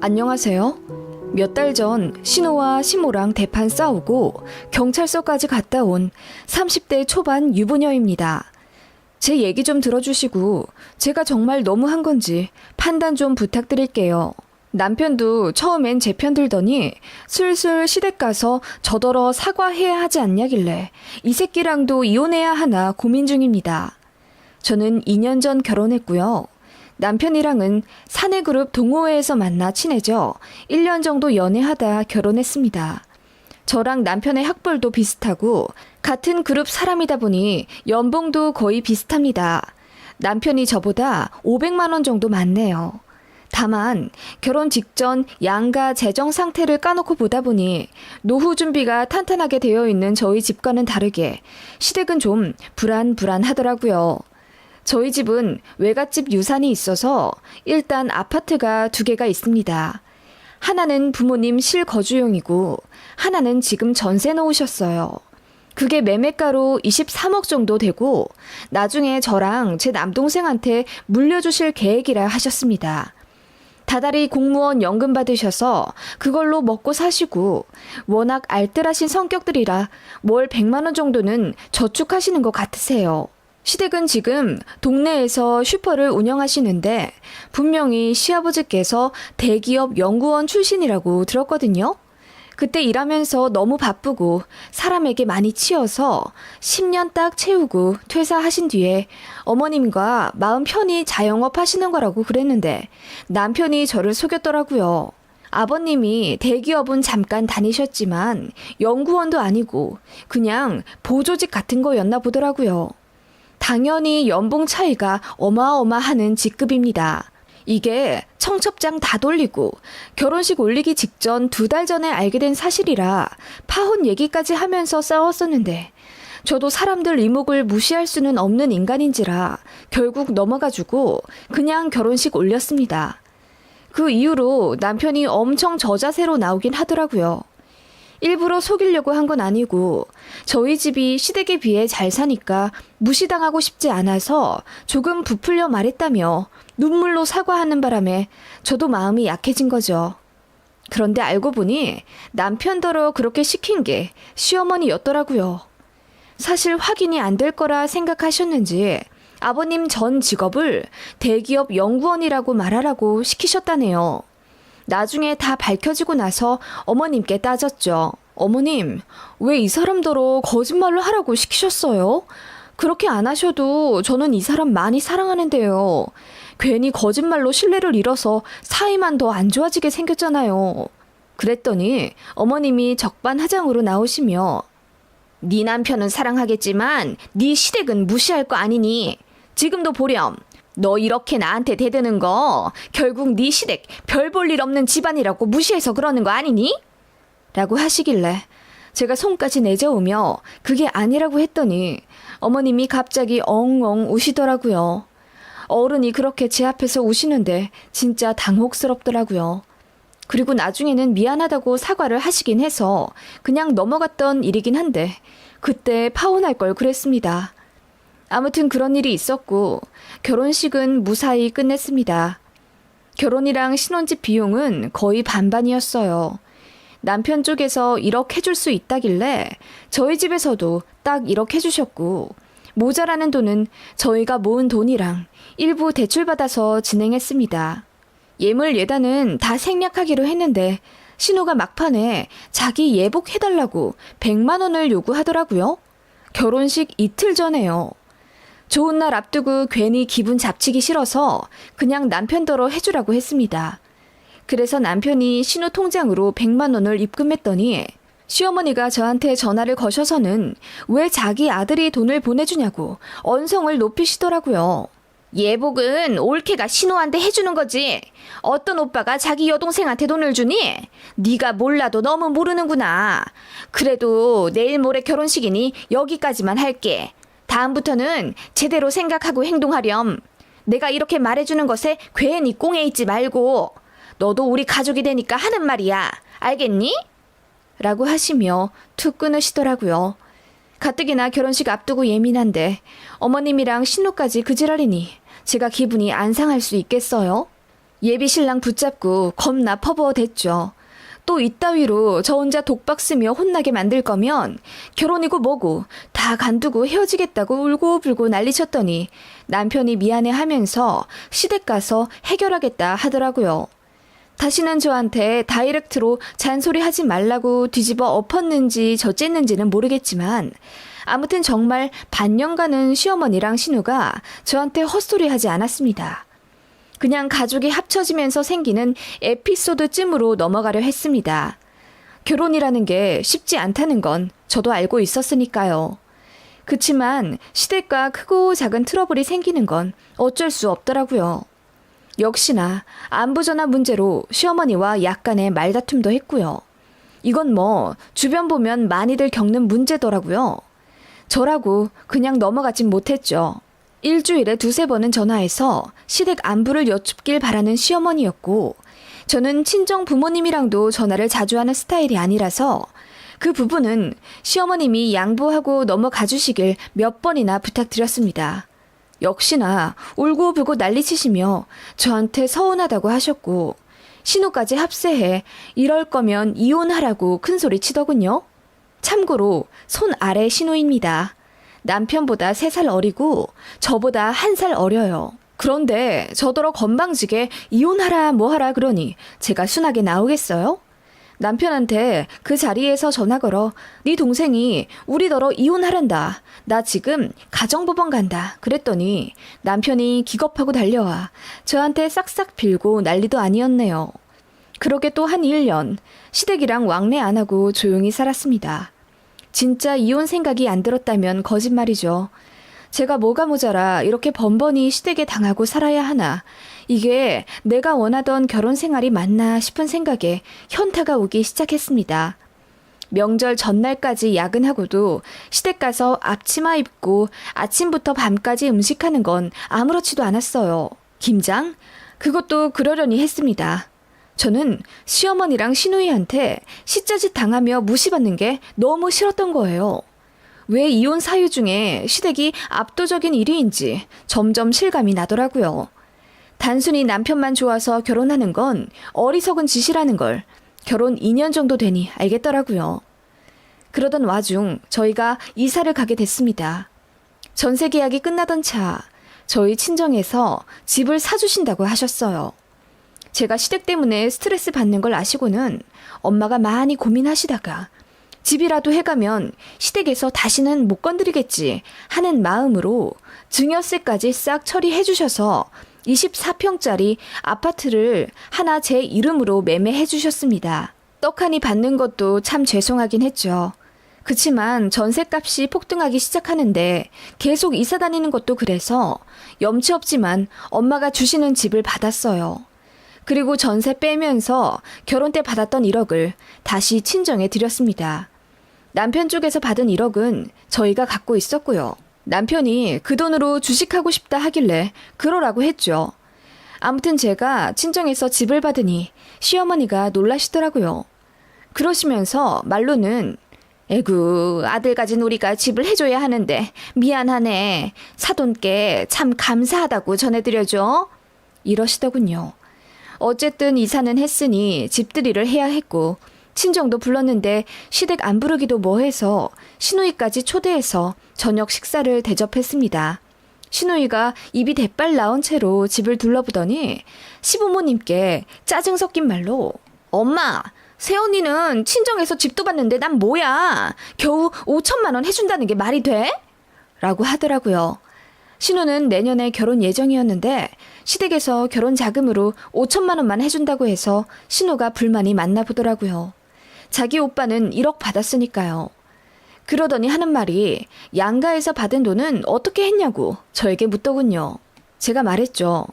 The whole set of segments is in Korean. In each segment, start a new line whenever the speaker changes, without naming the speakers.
안녕하세요. 몇 달 전 신호와 시모랑 대판 싸우고 경찰서까지 갔다 온 30대 초반 유부녀입니다. 제 얘기 좀 들어주시고 제가 정말 너무 한 건지 판단 좀 부탁드릴게요. 남편도 처음엔 제 편 들더니 슬슬 시댁 가서 저더러 사과해야 하지 않냐길래 이 새끼랑도 이혼해야 하나 고민 중입니다. 저는 2년 전 결혼했고요. 남편이랑은 사내그룹 동호회에서 만나 친해져 1년 정도 연애하다 결혼했습니다. 저랑 남편의 학벌도 비슷하고 같은 그룹 사람이다 보니 연봉도 거의 비슷합니다. 남편이 저보다 500만 원 정도 많네요. 다만 결혼 직전 양가 재정 상태를 까놓고 보다 보니 노후 준비가 탄탄하게 되어 있는 저희 집과는 다르게 시댁은 좀 불안불안하더라고요. 저희 집은 외갓집 유산이 있어서 일단 아파트가 두 개가 있습니다. 하나는 부모님 실거주용이고 하나는 지금 전세 놓으셨어요. 그게 매매가로 23억 정도 되고 나중에 저랑 제 남동생한테 물려주실 계획이라 하셨습니다. 다달이 공무원 연금 받으셔서 그걸로 먹고 사시고 워낙 알뜰하신 성격들이라 월 100만 원 정도는 저축하시는 것 같으세요. 시댁은 지금 동네에서 슈퍼를 운영하시는데 분명히 시아버지께서 대기업 연구원 출신이라고 들었거든요. 그때 일하면서 너무 바쁘고 사람에게 많이 치여서 10년 딱 채우고 퇴사하신 뒤에 어머님과 마음 편히 자영업 하시는 거라고 그랬는데 남편이 저를 속였더라고요. 아버님이 대기업은 잠깐 다니셨지만 연구원도 아니고 그냥 보조직 같은 거였나 보더라고요. 당연히 연봉 차이가 어마어마하는 직급입니다. 이게 청첩장 다 돌리고 결혼식 올리기 직전 두 달 전에 알게 된 사실이라 파혼 얘기까지 하면서 싸웠었는데 저도 사람들 이목을 무시할 수는 없는 인간인지라 결국 넘어가지고 그냥 결혼식 올렸습니다. 그 이후로 남편이 엄청 저자세로 나오긴 하더라고요. 일부러 속이려고 한 건 아니고 저희 집이 시댁에 비해 잘 사니까 무시당하고 싶지 않아서 조금 부풀려 말했다며 눈물로 사과하는 바람에 저도 마음이 약해진 거죠. 그런데 알고 보니 남편더러 그렇게 시킨 게 시어머니였더라고요. 사실 확인이 안 될 거라 생각하셨는지 아버님 전 직업을 대기업 연구원이라고 말하라고 시키셨다네요. 나중에 다 밝혀지고 나서 어머님께 따졌죠. 어머님, 왜 이 사람더러 거짓말로 하라고 시키셨어요? 그렇게 안 하셔도 저는 이 사람 많이 사랑하는데요. 괜히 거짓말로 신뢰를 잃어서 사이만 더 안 좋아지게 생겼잖아요. 그랬더니 어머님이 적반하장으로 나오시며 네 남편은 사랑하겠지만 네 시댁은 무시할 거 아니니 지금도 보렴. 너 이렇게 나한테 대드는 거 결국 네 시댁 별 볼 일 없는 집안이라고 무시해서 그러는 거 아니니? 라고 하시길래 제가 손까지 내저으며 그게 아니라고 했더니 어머님이 갑자기 엉엉 우시더라고요. 어른이 그렇게 제 앞에서 우시는데 진짜 당혹스럽더라고요. 그리고 나중에는 미안하다고 사과를 하시긴 해서 그냥 넘어갔던 일이긴 한데 그때 파혼할 걸 그랬습니다. 아무튼 그런 일이 있었고 결혼식은 무사히 끝냈습니다. 결혼이랑 신혼집 비용은 거의 반반이었어요. 남편 쪽에서 1억 해줄 수 있다길래 저희 집에서도 딱 1억 해주셨고 모자라는 돈은 저희가 모은 돈이랑 일부 대출받아서 진행했습니다. 예물 예단은 다 생략하기로 했는데 신호가 막판에 자기 예복 해달라고 100만 원을 요구하더라고요. 결혼식 이틀 전에요. 좋은 날 앞두고 괜히 기분 잡치기 싫어서 그냥 남편더러 해주라고 했습니다. 그래서 남편이 신우 통장으로 100만 원을 입금했더니 시어머니가 저한테 전화를 거셔서는 왜 자기 아들이 돈을 보내주냐고 언성을 높이시더라고요. 예복은 올케가 신우한테 해주는 거지. 어떤 오빠가 자기 여동생한테 돈을 주니? 네가 몰라도 너무 모르는구나. 그래도 내일 모레 결혼식이니 여기까지만 할게. 다음부터는 제대로 생각하고 행동하렴. 내가 이렇게 말해주는 것에 괜히 꽁에 있지 말고 너도 우리 가족이 되니까 하는 말이야. 알겠니? 라고 하시며 툭 끊으시더라고요. 가뜩이나 결혼식 앞두고 예민한데 어머님이랑 신우까지 그지랄이니 제가 기분이 안 상할 수 있겠어요? 예비 신랑 붙잡고 겁나 퍼부어 댔죠. 또 이따위로 저 혼자 독박 쓰며 혼나게 만들 거면 결혼이고 뭐고 다 간두고 헤어지겠다고 울고불고 난리쳤더니 남편이 미안해 하면서 시댁 가서 해결하겠다 하더라고요. 다시는 저한테 다이렉트로 잔소리 하지 말라고 뒤집어 엎었는지 저쨌는지는 모르겠지만 아무튼 정말 반년간은 시어머니랑 신우가 저한테 헛소리 하지 않았습니다. 그냥 가족이 합쳐지면서 생기는 에피소드쯤으로 넘어가려 했습니다. 결혼이라는 게 쉽지 않다는 건 저도 알고 있었으니까요. 그치만 시댁과 크고 작은 트러블이 생기는 건 어쩔 수 없더라고요. 역시나 안부 전화 문제로 시어머니와 약간의 말다툼도 했고요. 이건 뭐 주변 보면 많이들 겪는 문제더라고요. 저라고 그냥 넘어가진 못했죠. 일주일에 두세 번은 전화해서 시댁 안부를 여쭙길 바라는 시어머니였고, 저는 친정 부모님이랑도 전화를 자주 하는 스타일이 아니라서 그 부분은 시어머님이 양보하고 넘어가 주시길 몇 번이나 부탁드렸습니다. 역시나 울고불고 난리치시며 저한테 서운하다고 하셨고, 신호까지 합세해 이럴 거면 이혼하라고 큰 소리 치더군요. 참고로 손 아래 신호입니다. 남편보다 3살 어리고 저보다 1살 어려요. 그런데 저더러 건방지게 이혼하라 뭐하라 그러니 제가 순하게 나오겠어요? 남편한테 그 자리에서 전화 걸어 네 동생이 우리더러 이혼하란다. 나 지금 가정법원 간다. 그랬더니 남편이 기겁하고 달려와 저한테 싹싹 빌고 난리도 아니었네요. 그렇게 또 한 1년 시댁이랑 왕래 안 하고 조용히 살았습니다. 진짜 이혼 생각이 안 들었다면 거짓말이죠. 제가 뭐가 모자라 이렇게 번번이 시댁에 당하고 살아야 하나. 이게 내가 원하던 결혼 생활이 맞나 싶은 생각에 현타가 오기 시작했습니다. 명절 전날까지 야근하고도 시댁 가서 앞치마 입고 아침부터 밤까지 음식하는 건 아무렇지도 않았어요. 김장? 그것도 그러려니 했습니다. 저는 시어머니랑 시누이한테 시짜짓 당하며 무시받는 게 너무 싫었던 거예요. 왜 이혼 사유 중에 시댁이 압도적인 1위인지 점점 실감이 나더라고요. 단순히 남편만 좋아서 결혼하는 건 어리석은 짓이라는 걸 결혼 2년 정도 되니 알겠더라고요. 그러던 와중 저희가 이사를 가게 됐습니다. 전세 계약이 끝나던 차 저희 친정에서 집을 사주신다고 하셨어요. 제가 시댁 때문에 스트레스 받는 걸 아시고는 엄마가 많이 고민하시다가 집이라도 해가면 시댁에서 다시는 못 건드리겠지 하는 마음으로 증여세까지 싹 처리해 주셔서 24평짜리 아파트를 하나 제 이름으로 매매해 주셨습니다. 떡하니 받는 것도 참 죄송하긴 했죠. 그치만 전셋값이 폭등하기 시작하는데 계속 이사 다니는 것도 그래서 염치 없지만 엄마가 주시는 집을 받았어요. 그리고 전세 빼면서 결혼 때 받았던 1억을 다시 친정에 드렸습니다. 남편 쪽에서 받은 1억은 저희가 갖고 있었고요. 남편이 그 돈으로 주식하고 싶다 하길래 그러라고 했죠. 아무튼 제가 친정에서 집을 받으니 시어머니가 놀라시더라고요. 그러시면서 말로는 에구 아들 가진 우리가 집을 해줘야 하는데 미안하네 사돈께 참 감사하다고 전해드려줘 이러시더군요. 어쨌든 이사는 했으니 집들이를 해야 했고 친정도 불렀는데 시댁 안 부르기도 뭐해서 신우이까지 초대해서 저녁 식사를 대접했습니다. 신우이가 입이 대빨 나온 채로 집을 둘러보더니 시부모님께 짜증 섞인 말로 엄마 새언니는 친정에서 집도 봤는데 난 뭐야 겨우 5천만 원 해준다는 게 말이 돼? 라고 하더라고요. 신우는 내년에 결혼 예정이었는데 시댁에서 결혼 자금으로 5천만 원만 해준다고 해서 신우가 불만이 많나 보더라고요. 자기 오빠는 1억 받았으니까요. 그러더니 하는 말이 양가에서 받은 돈은 어떻게 했냐고 저에게 묻더군요. 제가 말했죠.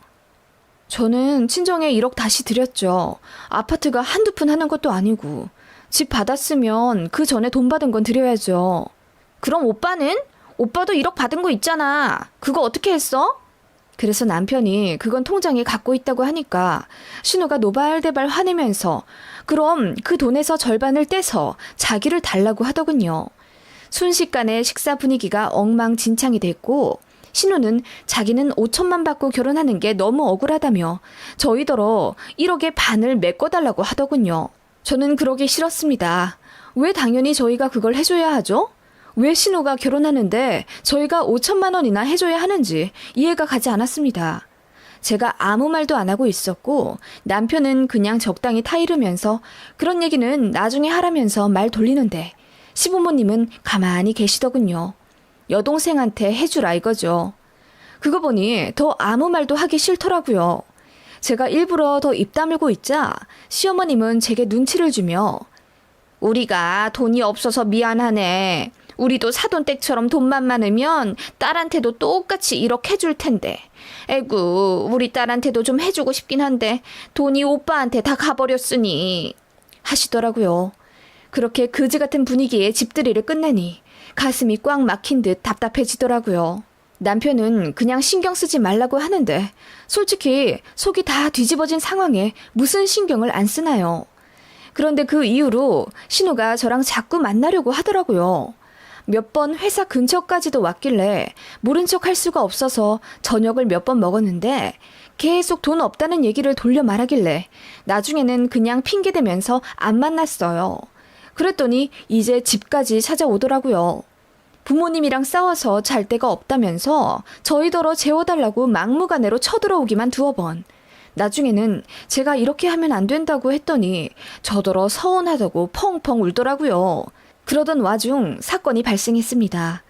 저는 친정에 1억 다시 드렸죠. 아파트가 한두 푼 하는 것도 아니고. 집 받았으면 그 전에 돈 받은 건 드려야죠. 그럼 오빠는? 오빠도 1억 받은 거 있잖아. 그거 어떻게 했어? 그래서 남편이 그건 통장에 갖고 있다고 하니까 신우가 노발대발 화내면서 그럼 그 돈에서 절반을 떼서 자기를 달라고 하더군요. 순식간에 식사 분위기가 엉망진창이 됐고 신우는 자기는 5천만 받고 결혼하는 게 너무 억울하다며 저희더러 1억의 반을 메꿔달라고 하더군요. 저는 그러기 싫었습니다. 왜 당연히 저희가 그걸 해줘야 하죠? 왜 신우가 결혼하는데 저희가 5천만 원이나 해줘야 하는지 이해가 가지 않았습니다. 제가 아무 말도 안 하고 있었고 남편은 그냥 적당히 타이르면서 그런 얘기는 나중에 하라면서 말 돌리는데 시부모님은 가만히 계시더군요. 여동생한테 해주라 이거죠. 그거 보니 더 아무 말도 하기 싫더라고요. 제가 일부러 더 입 다물고 있자 시어머님은 제게 눈치를 주며 우리가 돈이 없어서 미안하네. 우리도 사돈댁처럼 돈만 많으면 딸한테도 똑같이 이렇게 해줄 텐데. 에구, 우리 딸한테도 좀 해주고 싶긴 한데 돈이 오빠한테 다 가버렸으니. 하시더라고요. 그렇게 그지 같은 분위기에 집들이를 끝내니 가슴이 꽉 막힌 듯 답답해지더라고요. 남편은 그냥 신경 쓰지 말라고 하는데 솔직히 속이 다 뒤집어진 상황에 무슨 신경을 안 쓰나요? 그런데 그 이후로 신우가 저랑 자꾸 만나려고 하더라고요. 몇 번 회사 근처까지도 왔길래 모른 척 할 수가 없어서 저녁을 몇 번 먹었는데 계속 돈 없다는 얘기를 돌려 말하길래 나중에는 그냥 핑계대면서 안 만났어요. 그랬더니 이제 집까지 찾아오더라고요. 부모님이랑 싸워서 잘 데가 없다면서 저희더러 재워달라고 막무가내로 쳐들어오기만 두어 번. 나중에는 제가 이렇게 하면 안 된다고 했더니 저더러 서운하다고 펑펑 울더라고요. 그러던 와중 사건이 발생했습니다.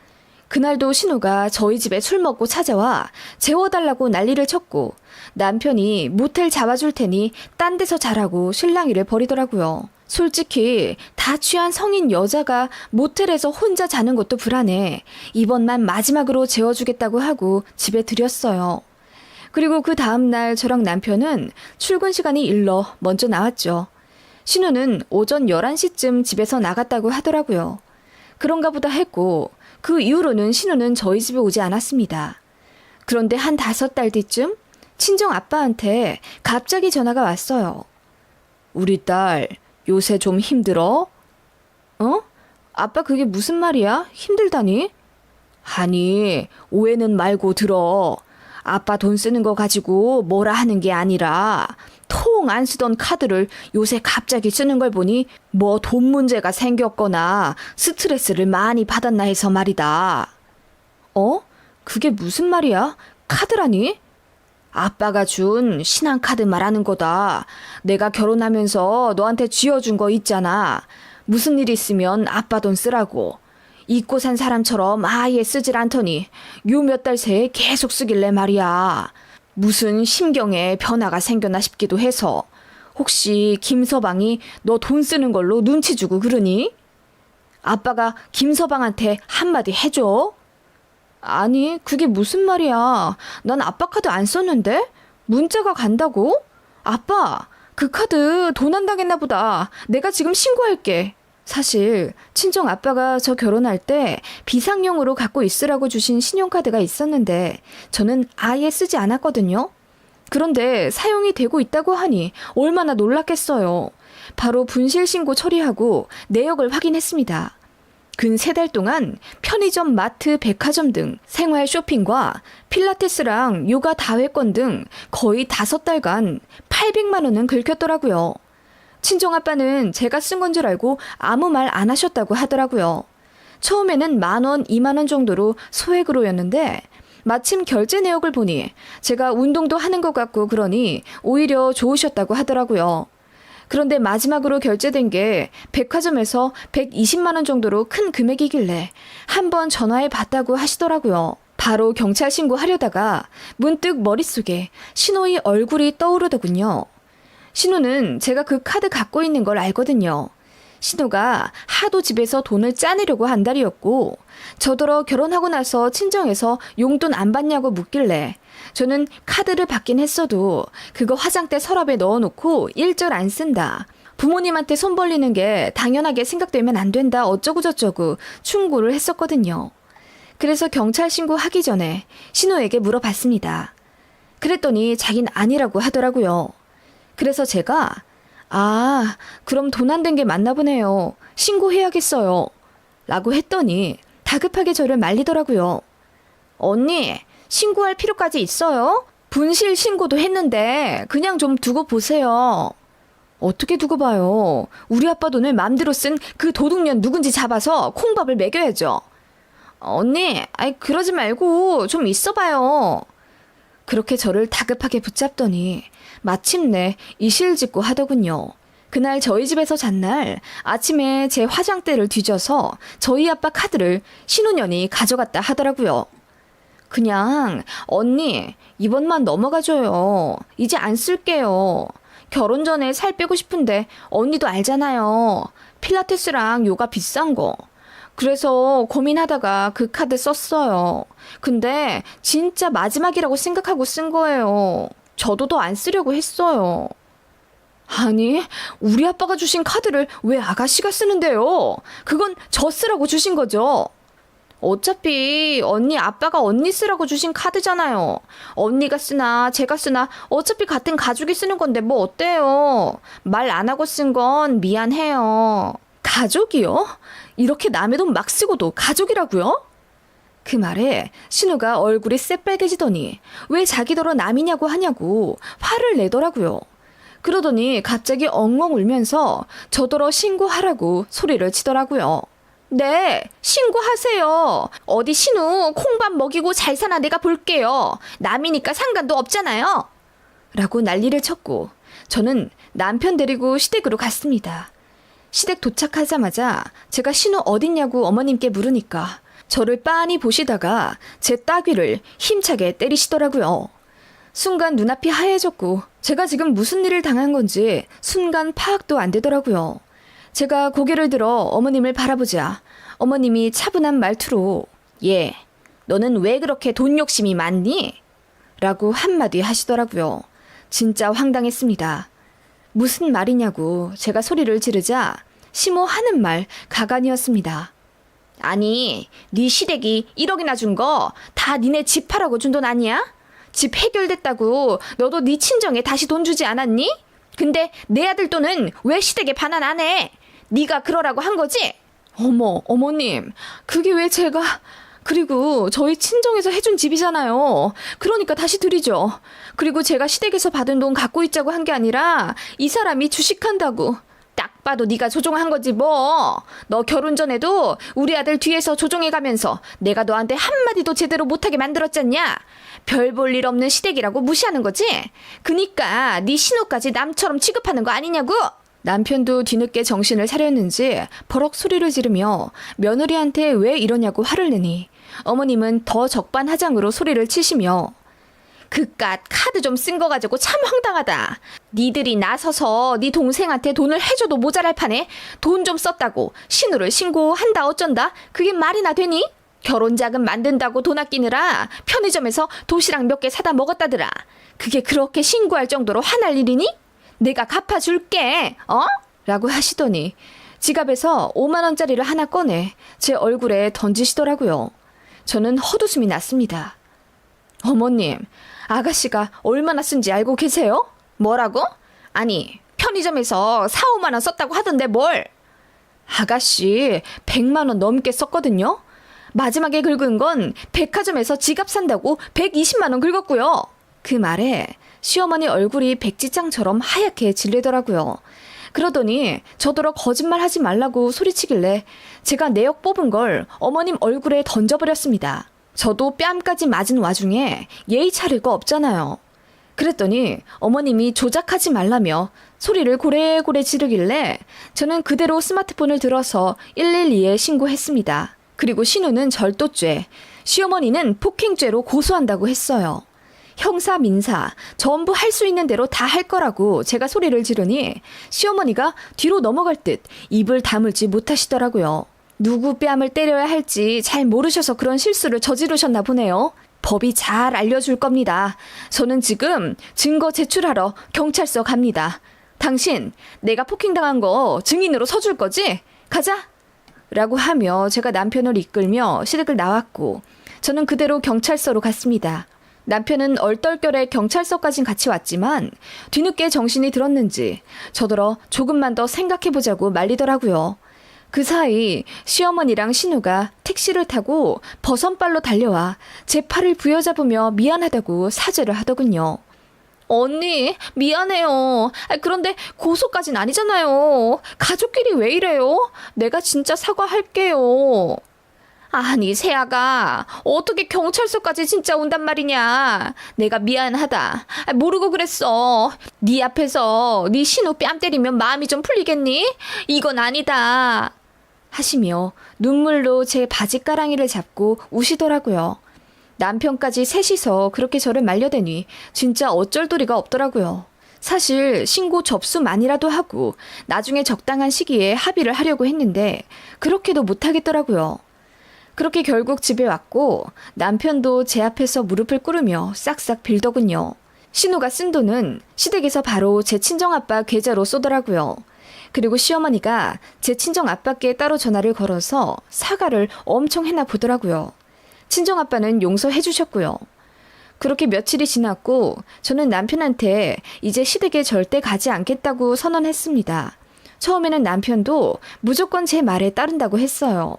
그날도 신우가 저희 집에 술 먹고 찾아와 재워달라고 난리를 쳤고 남편이 모텔 잡아줄 테니 딴 데서 자라고 실랑이를 벌이더라고요. 솔직히 다 취한 성인 여자가 모텔에서 혼자 자는 것도 불안해 이번만 마지막으로 재워주겠다고 하고 집에 들였어요. 그리고 그 다음날 저랑 남편은 출근 시간이 일러 먼저 나왔죠. 신우는 오전 11시쯤 집에서 나갔다고 하더라고요. 그런가 보다 했고, 그 이후로는 신우는 저희 집에 오지 않았습니다. 그런데 한 다섯 달 뒤쯤 친정 아빠한테 갑자기 전화가 왔어요. 우리 딸, 요새 좀 힘들어? 어? 아빠 그게 무슨 말이야? 힘들다니? 아니, 오해는 말고 들어. 아빠 돈 쓰는 거 가지고 뭐라 하는 게 아니라 통 안 쓰던 카드를 요새 갑자기 쓰는 걸 보니 뭐 돈 문제가 생겼거나 스트레스를 많이 받았나 해서 말이다. 어? 그게 무슨 말이야? 카드라니? 아빠가 준 신한카드 말하는 거다. 내가 결혼하면서 너한테 쥐어준 거 있잖아. 무슨 일 있으면 아빠 돈 쓰라고. 잊고 산 사람처럼 아예 쓰질 않더니 요 몇 달 새에 계속 쓰길래 말이야. 무슨 심경에 변화가 생겼나 싶기도 해서 혹시 김서방이 너 돈 쓰는 걸로 눈치 주고 그러니? 아빠가 김서방한테 한마디 해줘? 아니, 그게 무슨 말이야. 난 아빠 카드 안 썼는데? 문자가 간다고? 아빠, 그 카드 도난 당했나 보다. 내가 지금 신고할게. 사실 친정 아빠가 저 결혼할 때 비상용으로 갖고 있으라고 주신 신용카드가 있었는데 저는 아예 쓰지 않았거든요. 그런데 사용이 되고 있다고 하니 얼마나 놀랐겠어요. 바로 분실 신고 처리하고 내역을 확인했습니다. 근 세 달 동안 편의점, 마트, 백화점 등 생활 쇼핑과 필라테스랑 요가 다회권 등 거의 다섯 달간 800만 원은 긁혔더라고요. 친정아빠는 제가 쓴 건 줄 알고 아무 말 안 하셨다고 하더라고요. 처음에는 만 원, 이만 원 정도로 소액으로였는데 마침 결제 내역을 보니 제가 운동도 하는 것 같고 그러니 오히려 좋으셨다고 하더라고요. 그런데 마지막으로 결제된 게 백화점에서 120만 원 정도로 큰 금액이길래 한 번 전화해 봤다고 하시더라고요. 바로 경찰 신고하려다가 문득 머릿속에 신호의 얼굴이 떠오르더군요. 신우는 제가 그 카드 갖고 있는 걸 알거든요. 신우가 하도 집에서 돈을 짜내려고 한 달이었고, 저더러 결혼하고 나서 친정에서 용돈 안 받냐고 묻길래, 저는 카드를 받긴 했어도 그거 화장대 서랍에 넣어놓고 일절 안 쓴다. 부모님한테 손 벌리는 게 당연하게 생각되면 안 된다 어쩌고저쩌고 충고를 했었거든요. 그래서 경찰 신고하기 전에 신우에게 물어봤습니다. 그랬더니 자긴 아니라고 하더라고요. 그래서 제가 아, 그럼 돈 안 된 게 맞나 보네요. 신고해야겠어요. 라고 했더니 다급하게 저를 말리더라고요. 언니, 신고할 필요까지 있어요? 분실 신고도 했는데 그냥 좀 두고 보세요. 어떻게 두고 봐요? 우리 아빠 돈을 맘대로 쓴 그 도둑년 누군지 잡아서 콩밥을 먹여야죠. 언니, 아이 그러지 말고 좀 있어봐요. 그렇게 저를 다급하게 붙잡더니 마침내 이실직고 하더군요. 그날 저희 집에서 잔 날 아침에 제 화장대를 뒤져서 저희 아빠 카드를 신우년이 가져갔다 하더라고요. 그냥 언니 이번만 넘어가줘요. 이제 안 쓸게요. 결혼 전에 살 빼고 싶은데 언니도 알잖아요. 필라테스랑 요가 비싼 거. 그래서 고민하다가 그 카드 썼어요. 근데 진짜 마지막이라고 생각하고 쓴 거예요. 저도 더 안 쓰려고 했어요. 아니, 우리 아빠가 주신 카드를 왜 아가씨가 쓰는데요? 그건 저 쓰라고 주신 거죠. 어차피 언니 아빠가 언니 쓰라고 주신 카드잖아요. 언니가 쓰나 제가 쓰나 어차피 같은 가족이 쓰는 건데 뭐 어때요? 말 안 하고 쓴 건 미안해요. 가족이요? 이렇게 남의 돈 막 쓰고도 가족이라고요? 그 말에 신우가 얼굴이 새빨개지더니 왜 자기더러 남이냐고 하냐고 화를 내더라고요. 그러더니 갑자기 엉엉 울면서 저더러 신고하라고 소리를 치더라고요. 네, 신고하세요. 어디 신우 콩밥 먹이고 잘 사나 내가 볼게요. 남이니까 상관도 없잖아요. 라고 난리를 쳤고 저는 남편 데리고 시댁으로 갔습니다. 시댁 도착하자마자 제가 신우 어딨냐고 어머님께 물으니까 저를 빤히 보시다가 제 따귀를 힘차게 때리시더라고요. 순간 눈앞이 하얘졌고 제가 지금 무슨 일을 당한 건지 순간 파악도 안 되더라고요. 제가 고개를 들어 어머님을 바라보자 어머님이 차분한 말투로 예, 너는 왜 그렇게 돈 욕심이 많니? 라고 한마디 하시더라고요. 진짜 황당했습니다. 무슨 말이냐고 제가 소리를 지르자 심호 하는 말 가관이었습니다. 아니, 네 시댁이 1억이나 준 거 다 니네 집 하라고 준 돈 아니야? 집 해결됐다고 너도 네 친정에 다시 돈 주지 않았니? 근데 내 아들 돈은 왜 시댁에 반환 안 해? 네가 그러라고 한 거지? 어머, 어머님, 그게 왜 제가 그리고 저희 친정에서 해준 집이잖아요. 그러니까 다시 드리죠. 그리고 제가 시댁에서 받은 돈 갖고 있자고 한 게 아니라 이 사람이 주식한다고. 딱 봐도 네가 조종한 거지 뭐. 너 결혼 전에도 우리 아들 뒤에서 조종해 가면서 내가 너한테 한마디도 제대로 못하게 만들었잖냐. 별 볼 일 없는 시댁이라고 무시하는 거지. 그니까 네 신우까지 남처럼 취급하는 거 아니냐고. 남편도 뒤늦게 정신을 차렸는지 버럭 소리를 지르며 며느리한테 왜 이러냐고 화를 내니 어머님은 더 적반하장으로 소리를 치시며 그깟 카드 좀 쓴 거 가지고 참 황당하다. 니들이 나서서 네 동생한테 돈을 해줘도 모자랄 판에 돈 좀 썼다고 신우를 신고한다 어쩐다 그게 말이나 되니? 결혼 자금 만든다고 돈 아끼느라 편의점에서 도시락 몇 개 사다 먹었다더라. 그게 그렇게 신고할 정도로 화날 일이니? 내가 갚아줄게, 어? 라고 하시더니 지갑에서 5만 원짜리를 하나 꺼내 제 얼굴에 던지시더라고요. 저는 헛웃음이 났습니다. 어머님, 아가씨가 얼마나 쓴지 알고 계세요? 뭐라고? 아니, 편의점에서 4, 5만 원 썼다고 하던데 뭘? 아가씨, 100만 원 넘게 썼거든요? 마지막에 긁은 건 백화점에서 지갑 산다고 120만 원 긁었고요. 그 말에 시어머니 얼굴이 백지장처럼 하얗게 질리더라고요. 그러더니 저더러 거짓말 하지 말라고 소리치길래 제가 내역 뽑은 걸 어머님 얼굴에 던져버렸습니다. 저도 뺨까지 맞은 와중에 예의 차릴 거 없잖아요. 그랬더니 어머님이 조작하지 말라며 소리를 고래고래 지르길래 저는 그대로 스마트폰을 들어서 112에 신고했습니다. 그리고 신우는 절도죄, 시어머니는 폭행죄로 고소한다고 했어요. 형사, 민사, 전부 할 수 있는 대로 다 할 거라고 제가 소리를 지르니 시어머니가 뒤로 넘어갈 듯 입을 다물지 못하시더라고요. 누구 뺨을 때려야 할지 잘 모르셔서 그런 실수를 저지르셨나 보네요. 법이 잘 알려줄 겁니다. 저는 지금 증거 제출하러 경찰서 갑니다. 당신, 내가 폭행당한 거 증인으로 서줄 거지? 가자! 라고 하며 제가 남편을 이끌며 시댁을 나왔고 저는 그대로 경찰서로 갔습니다. 남편은 얼떨결에 경찰서까진 같이 왔지만 뒤늦게 정신이 들었는지 저더러 조금만 더 생각해보자고 말리더라고요. 그 사이 시어머니랑 신우가 택시를 타고 버선발로 달려와 제 팔을 부여잡으며 미안하다고 사죄를 하더군요. 언니, 미안해요. 아, 그런데 고소까진 아니잖아요. 가족끼리 왜 이래요? 내가 진짜 사과할게요. 아니, 세아가 어떻게 경찰서까지 진짜 온단 말이냐. 내가 미안하다. 아, 모르고 그랬어. 네 앞에서 네 신우 뺨 때리면 마음이 좀 풀리겠니? 이건 아니다. 하시며 눈물로 제 바지가랑이를 잡고 우시더라고요. 남편까지 셋이서 그렇게 저를 말려대니 진짜 어쩔 도리가 없더라고요. 사실 신고 접수만이라도 하고 나중에 적당한 시기에 합의를 하려고 했는데 그렇게도 못하겠더라고요. 그렇게 결국 집에 왔고 남편도 제 앞에서 무릎을 꿇으며 싹싹 빌더군요. 신우가 쓴 돈은 시댁에서 바로 제 친정아빠 계좌로 쏘더라고요. 그리고 시어머니가 제 친정 아빠께 따로 전화를 걸어서 사과를 엄청 했나 보더라고요. 친정 아빠는 용서해 주셨고요. 그렇게 며칠이 지났고 저는 남편한테 이제 시댁에 절대 가지 않겠다고 선언했습니다. 처음에는 남편도 무조건 제 말에 따른다고 했어요.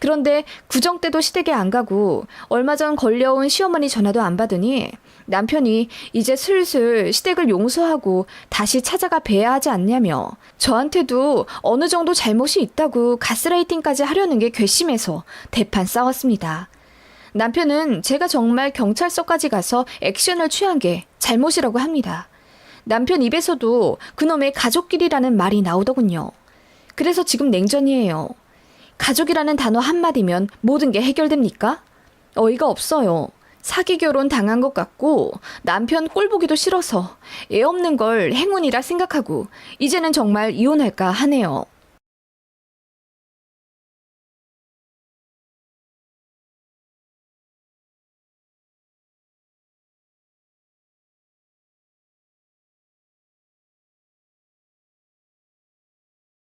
그런데 구정 때도 시댁에 안 가고 얼마 전 걸려온 시어머니 전화도 안 받으니 남편이 이제 슬슬 시댁을 용서하고 다시 찾아가 뵈야 하지 않냐며 저한테도 어느 정도 잘못이 있다고 가스라이팅까지 하려는 게 괘씸해서 대판 싸웠습니다. 남편은 제가 정말 경찰서까지 가서 액션을 취한 게 잘못이라고 합니다. 남편 입에서도 그놈의 가족끼리라는 말이 나오더군요. 그래서 지금 냉전이에요. 가족이라는 단어 한마디면 모든 게 해결됩니까? 어이가 없어요. 사기 결혼 당한 것 같고 남편 꼴 보기도 싫어서 애 없는 걸 행운이라 생각하고 이제는 정말 이혼할까 하네요.